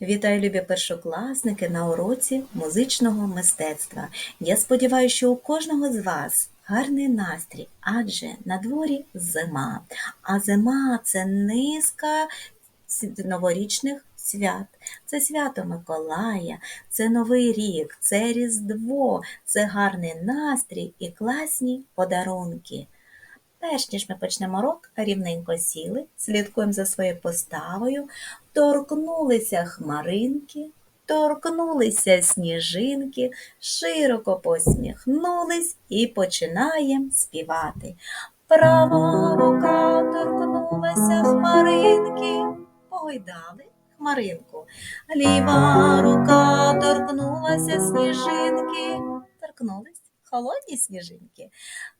Вітаю, любі першокласники на уроці музичного мистецтва. Я сподіваюся, що у кожного з вас гарний настрій, адже на дворі зима. А зима це низка новорічних свят. Це свято Миколая, це Новий рік, це Різдво, це гарний настрій і класні подарунки. Перш ніж ми почнемо урок, рівненько сіли, слідкуємо за своєю поставою, торкнулися хмаринки, торкнулися сніжинки, широко посміхнулись і починаємо співати. Права рука торкнулася хмаринки, погойдали хмаринку. Ліва рука торкнулася сніжинки, торкнулись холодні сніжинки.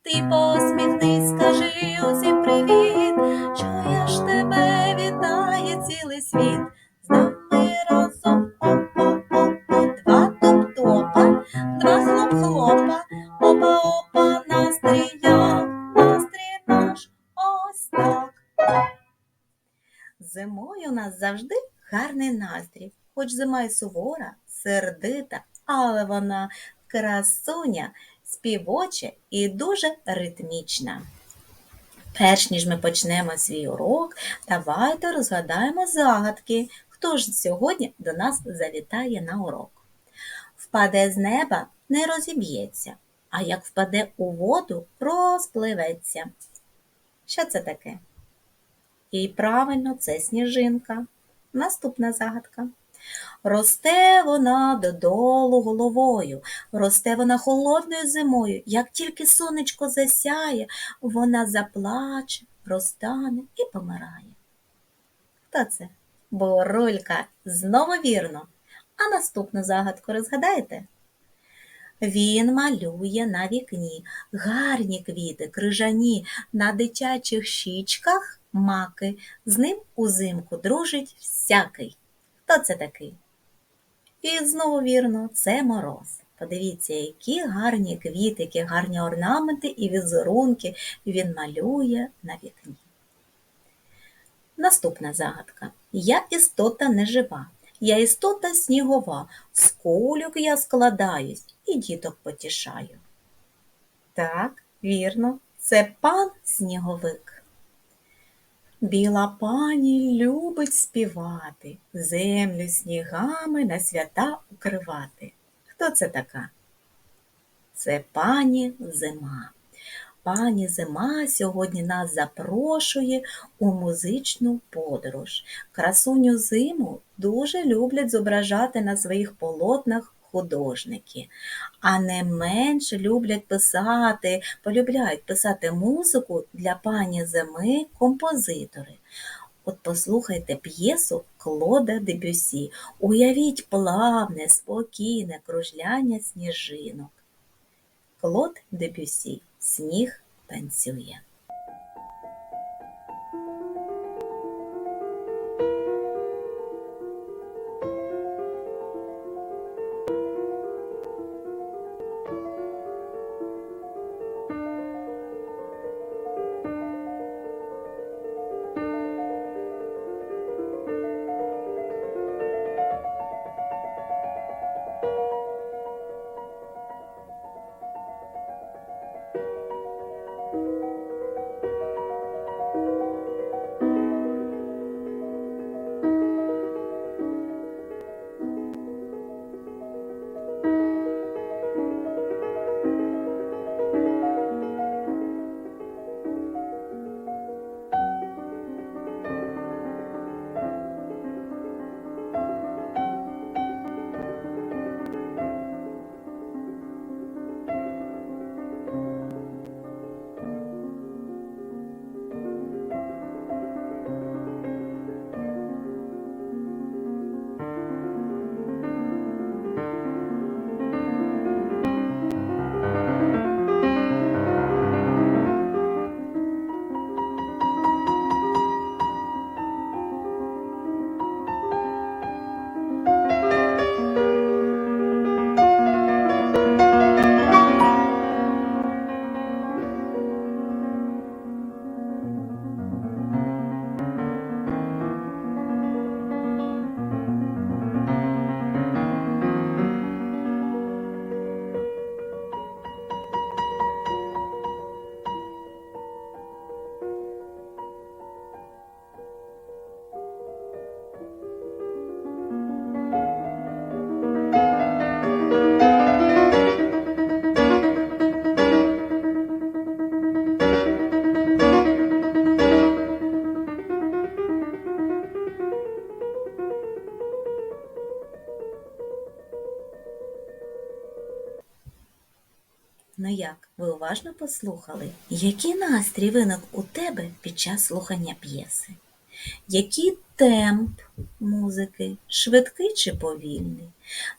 Ти посміхнись, скажи усім привіт, чуєш тебе вітає цілий світ. З нами разом опа-опа, два топ-топа, два хлоп-хлопа, опа-опа, настрій як, настрій наш ось так. Зимою у нас завжди гарний настрій, хоч зима й сувора, сердита, але вона красуня, співоча і дуже ритмічна. Перш ніж ми почнемо свій урок, давайте розгадаємо загадки, хто ж сьогодні до нас завітає на урок. Впаде з неба, не розіб'ється, а як впаде у воду, розпливеться. Що це таке? І правильно, це сніжинка. Наступна загадка. Росте вона додолу головою, росте вона холодною зимою. Як тільки сонечко засяє, вона заплаче, розтане і помирає. Хто це? Борулька. Знову вірно. А наступну загадку розгадаєте? Він малює на вікні гарні квіти, крижані, на дитячих щічках маки. З ним узимку дружить всякий. Хто це такий? І знову вірно, це мороз. Подивіться, які гарні квіти, які гарні орнаменти і візерунки він малює на вікні. Наступна загадка. Я істота нежива, я істота снігова, з кульок я складаюсь і діток потішаю. Так, вірно, це пан сніговик. Біла пані любить співати, землю снігами на свята укривати. Хто це така? Це пані зима. Пані зима сьогодні нас запрошує у музичну подорож. Красуню зиму дуже люблять зображати на своїх полотнах художники, а не менш люблять писати, полюбляють писати музику для пані зими композитори. От послухайте п'єсу Клода Дебюсі. Уявіть плавне, спокійне кружляння сніжинок. Клод Дебюсі Сніг танцює. Уважно послухали? Який настрій виник у тебе під час слухання п'єси? Який темп музики, швидкий чи повільний?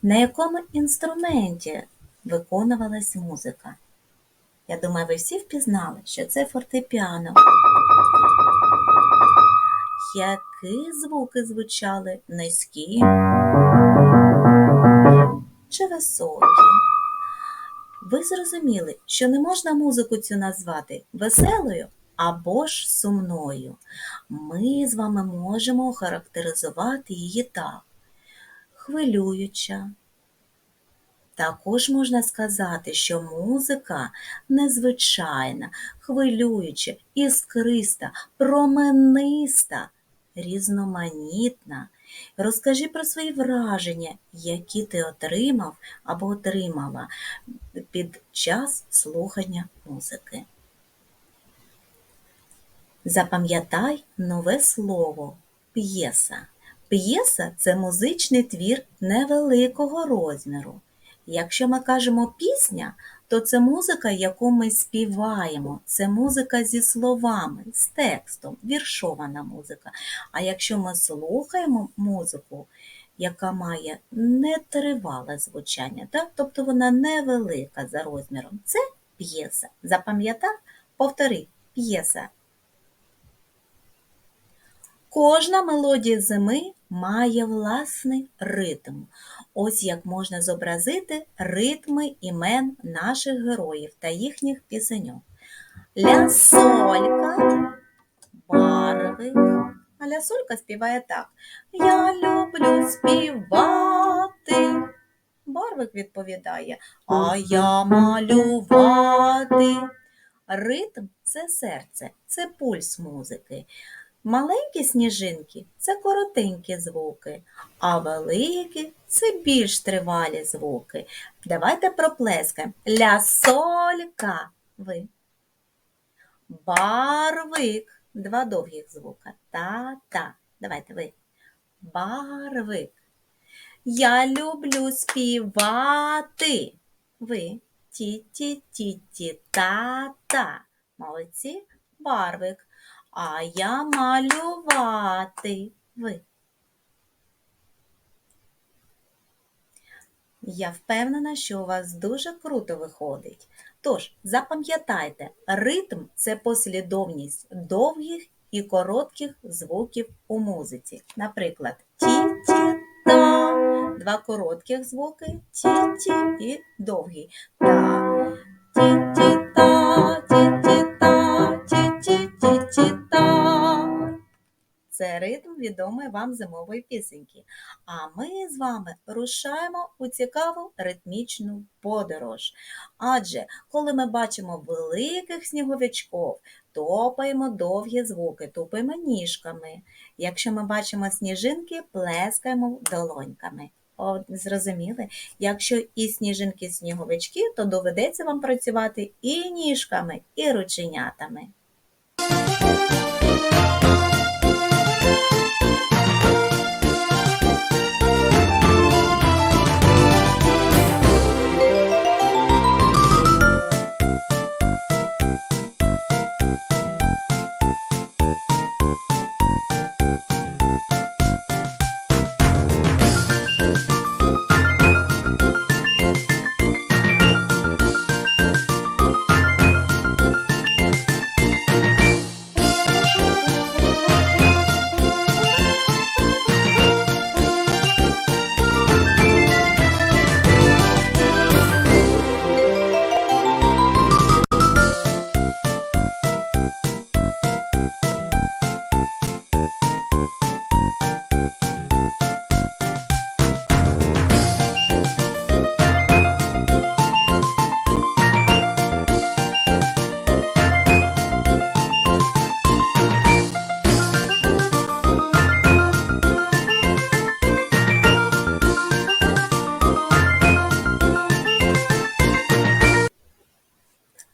На якому інструменті виконувалась музика? Я думаю, ви всі впізнали, що це фортепіано. Які звуки звучали низькі чи високі? Ви зрозуміли, що не можна музику цю назвати веселою або ж сумною. Ми з вами можемо охарактеризувати її так. Хвилююча. Також можна сказати, що музика незвичайна, хвилююча, іскриста, промениста, різноманітна. Розкажи про свої враження, які ти отримав або отримала під час слухання музики. Запам'ятай нове слово п'єса. П'єса це музичний твір невеликого розміру. Якщо ми кажемо пісня, то це музика, яку ми співаємо, це музика зі словами, з текстом, віршована музика. А якщо ми слухаємо музику, яка має нетривале звучання, так? тобто вона невелика за розміром, це п'єса. Запам'ятав? Повтори, п'єса. Кожна мелодія зими має власний ритм. Ось як можна зобразити ритми імен наших героїв та їхніх пісеньок. Лясолька, барвик. А лясолька співає так. Я люблю співати. Барвик відповідає, а я малювати. Ритм це серце, це пульс музики. Маленькі сніжинки це коротенькі звуки, а великі це більш тривалі звуки. Давайте проплескаємо. Лясолька. Ви. Барвик. Два довгих звука. Та-та. Давайте ви. Барвик. Я люблю співати. Ви. Ті-ті-ті-ті. Та-та. Молодці. Барвик. А я малювати. Ви. Я впевнена, що у вас дуже круто виходить. Тож, запам'ятайте, ритм це послідовність довгих і коротких звуків у музиці. Наприклад, ті-ті-та, два коротких звуки, ті-ті і довгий. Та, ті-ті-та, Це ритм відомої вам зимової пісеньки. А ми з вами рушаємо у цікаву ритмічну подорож. Адже коли ми бачимо великих сніговичків, топаємо довгі звуки, тупаємо ніжками. Якщо ми бачимо сніжинки, плескаємо долоньками. О, зрозуміли? Якщо і сніжинки, і сніговички, то доведеться вам працювати і ніжками, і рученятами.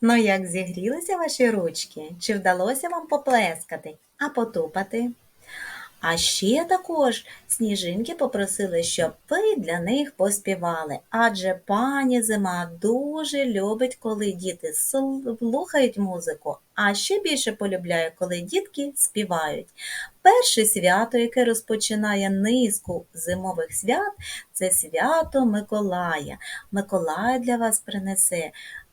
Ну, як зігрілися ваші ручки? Чи вдалося вам поплескати, а потупати? А ще також сніжинки попросили, щоб ви для них поспівали, адже пані зима дуже любить, коли діти слухають музику, а ще більше полюбляє, коли дітки співають. Перше свято, яке розпочинає низку зимових свят, це свято Миколая. Миколай для вас принесе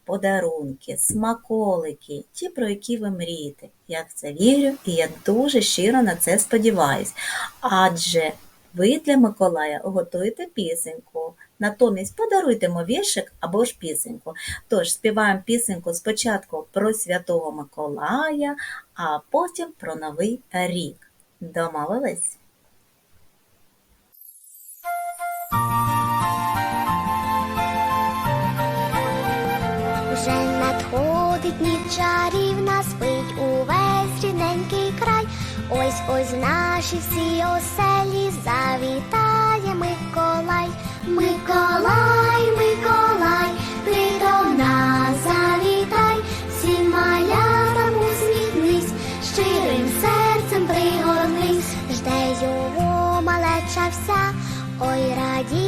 подарунки, смаколики, ті, про які ви мрієте. Я в це вірю і я дуже щиро на це сподіваюсь. Адже ви для Миколая готуєте пісеньку. Натомість подаруйте віршик або ж пісеньку. Тож співаємо пісеньку спочатку про Святого Миколая, а потім про Новий рік. Домовились? Чарівна, спить увесь рідненький край. Ось ось наші всі оселі завітає Миколай. Миколай, Миколай, ти до нас завітай, всім малятам усміхнись, щирим серцем пригорнись, жде його малеча вся, ой радіє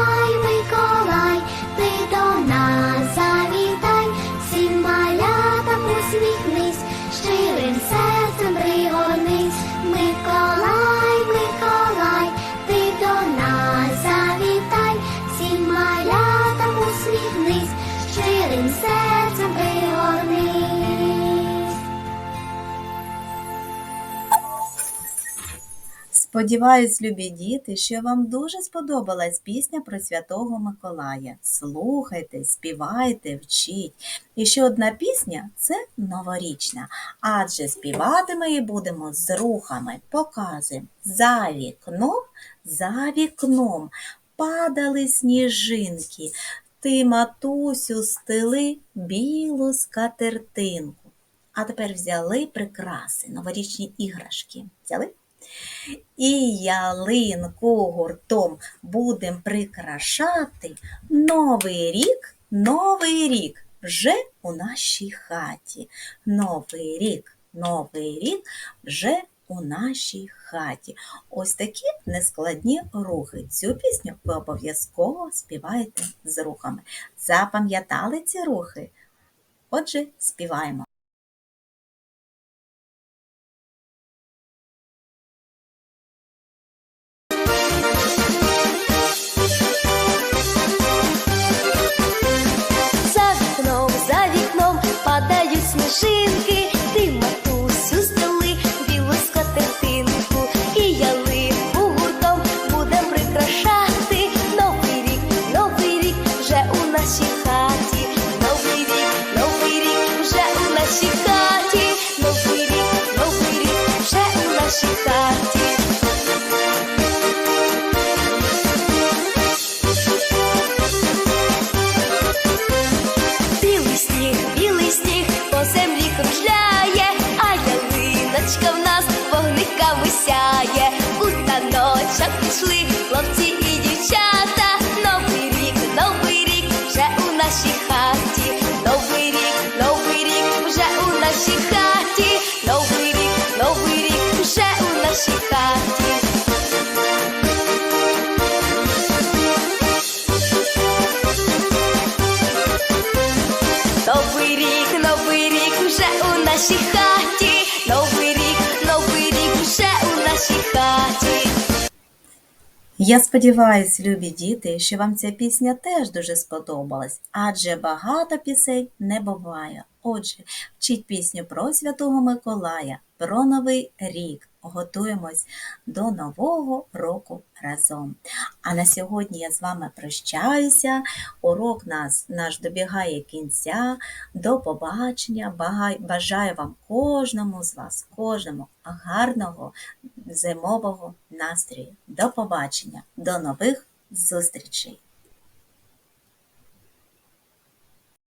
Сподіваюсь, любі діти, що вам дуже сподобалась пісня про Святого Миколая. Слухайте, співайте, вчіть. І ще одна пісня це новорічна, адже співати ми її будемо з рухами. Показуємо за вікном, за вікном падали сніжинки. Ти, матусю, стели білу скатертинку. А тепер взяли прикраси, новорічні іграшки. Взяли? І ялинку гуртом будем прикрашати. Новий рік, новий рік вже у нашій хаті. Новий рік, новий рік вже у нашій хаті. Ось такі нескладні рухи. Цю пісню ви обов'язково співаєте з рухами. Запам'ятали ці рухи? Отже, співаємо. she's Я сподіваюся, любі діти, що вам ця пісня теж дуже сподобалась, адже багато пісень не буває. Отже, вчіть пісню про Святого Миколая, про Новий рік. Готуємось до Нового року разом. А на сьогодні я з вами прощаюся. Урок нас, наш добігає кінця. До побачення. Бажаю вам кожному з вас, кожному гарного зимового настрою. До побачення, до нових зустрічей!